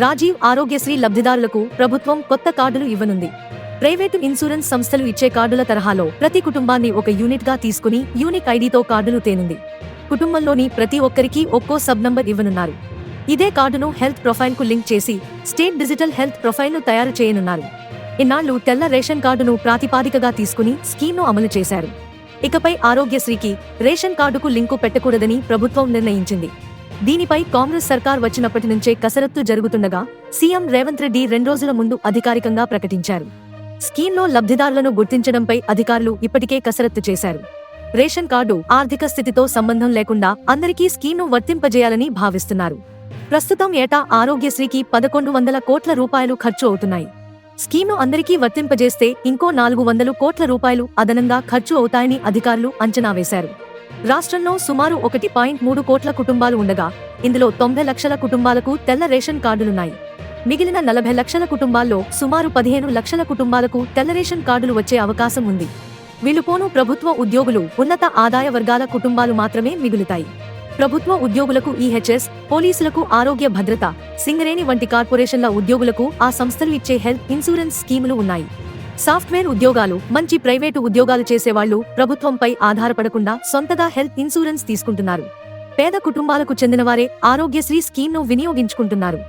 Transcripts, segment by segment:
రాజీవ్ ఆరోగ్యశ్రీ లబ్ధిదారులకు ప్రభుత్వం కొత్త కార్డులు ఇవ్వనుంది. ప్రైవేటు ఇన్సూరెన్స్ సంస్థలు ఇచ్చే కార్డుల తరహాలో ప్రతి కుటుంబాన్ని ఒక యూనిట్గా తీసుకుని యూనిక్ ఐడితో కార్డులు తేనుంది. కుటుంబంలోని ప్రతి ఒక్కరికి ఒక్కో సబ్ నంబర్ ఇవ్వనున్నారు. ఇదే కార్డును హెల్త్ ప్రొఫైల్కు లింక్ చేసి స్టేట్ డిజిటల్ హెల్త్ ప్రొఫైల్ను తయారు చేయనున్నారు. ఇన్నాళ్ళు తెల్ల రేషన్ కార్డును ప్రాతిపాదికగా తీసుకుని స్కీమ్ను అమలు చేశారు. ఇకపై ఆరోగ్యశ్రీకి రేషన్ కార్డుకు లింకు పెట్టకూడదని ప్రభుత్వం నిర్ణయించింది. దీనిపై కాంగ్రెస్ సర్కార్ వచ్చినప్పటి నుంచే కసరత్తు జరుగుతుండగా సీఎం రేవంత్ రెడ్డి రెండ్రోజుల ముందు అధికారికంగా ప్రకటించారు. స్కీమ్లో లబ్ధిదారులను గుర్తించడంపై అధికారులు ఇప్పటికే కసరత్తు చేశారు. రేషన్ కార్డు ఆర్థిక స్థితితో సంబంధం లేకుండా అందరికీ స్కీమ్ను వర్తింపజేయాలని భావిస్తున్నారు. ప్రస్తుతం ఏటా ఆరోగ్యశ్రీకి పదకొండు వందల కోట్ల రూపాయలు ఖర్చు అవుతున్నాయి. స్కీమ్ను అందరికీ వర్తింపజేస్తే ఇంకో నాలుగు వందలు కోట్ల రూపాయలు అదనంగా ఖర్చు అవుతాయని అధికారులు అంచనా వేశారు. రాష్ట్రంలో సుమారు ఒకటి పాయింట్ మూడు కోట్ల కుటుంబాలు ఉండగా ఇందులో తొంభై లక్షల కుటుంబాలకు తెల్ల రేషన్ కార్డులున్నాయి. మిగిలిన నలభై లక్షల కుటుంబాల్లో సుమారు పదిహేను లక్షల కుటుంబాలకు తెల్ల రేషన్ కార్డులు వచ్చే అవకాశం ఉంది. వీలుపోను ప్రభుత్వ ఉద్యోగులు ఉన్నత ఆదాయ వర్గాల కుటుంబాలు మాత్రమే మిగులుతాయి. ప్రభుత్వ ఉద్యోగులకు ఈహెచ్ఎస్ పోలీసులకు ఆరోగ్య భద్రత సింగరేణి వంటి కార్పొరేషన్ల ఉద్యోగులకు ఆ సంస్థలు ఇచ్చే హెల్త్ ఇన్సూరెన్స్ స్కీములు ఉన్నాయి. సాఫ్ట్వేర్ ఉద్యోగాలు మంచి ప్రైవేటు ఉద్యోగాలు చేసేవాళ్ళు ప్రభుత్వంపై ఆధారపడకుండా సొంతగా హెల్త్ ఇన్సూరెన్స్ తీసుకుంటున్నారు. పేద కుటుంబాలకు చెందినవారే ఆరోగ్యశ్రీ స్కీమ్ను వినియోగించుకుంటున్నారు.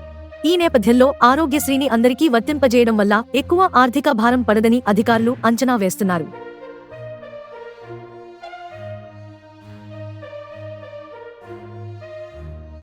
ఈ నేపథ్యంలో ఆరోగ్యశ్రీని అందరికీ వర్తింపజేయడం వల్ల ఎక్కువ ఆర్థిక భారం పడదని అధికారులు అంచనా వేస్తున్నారు.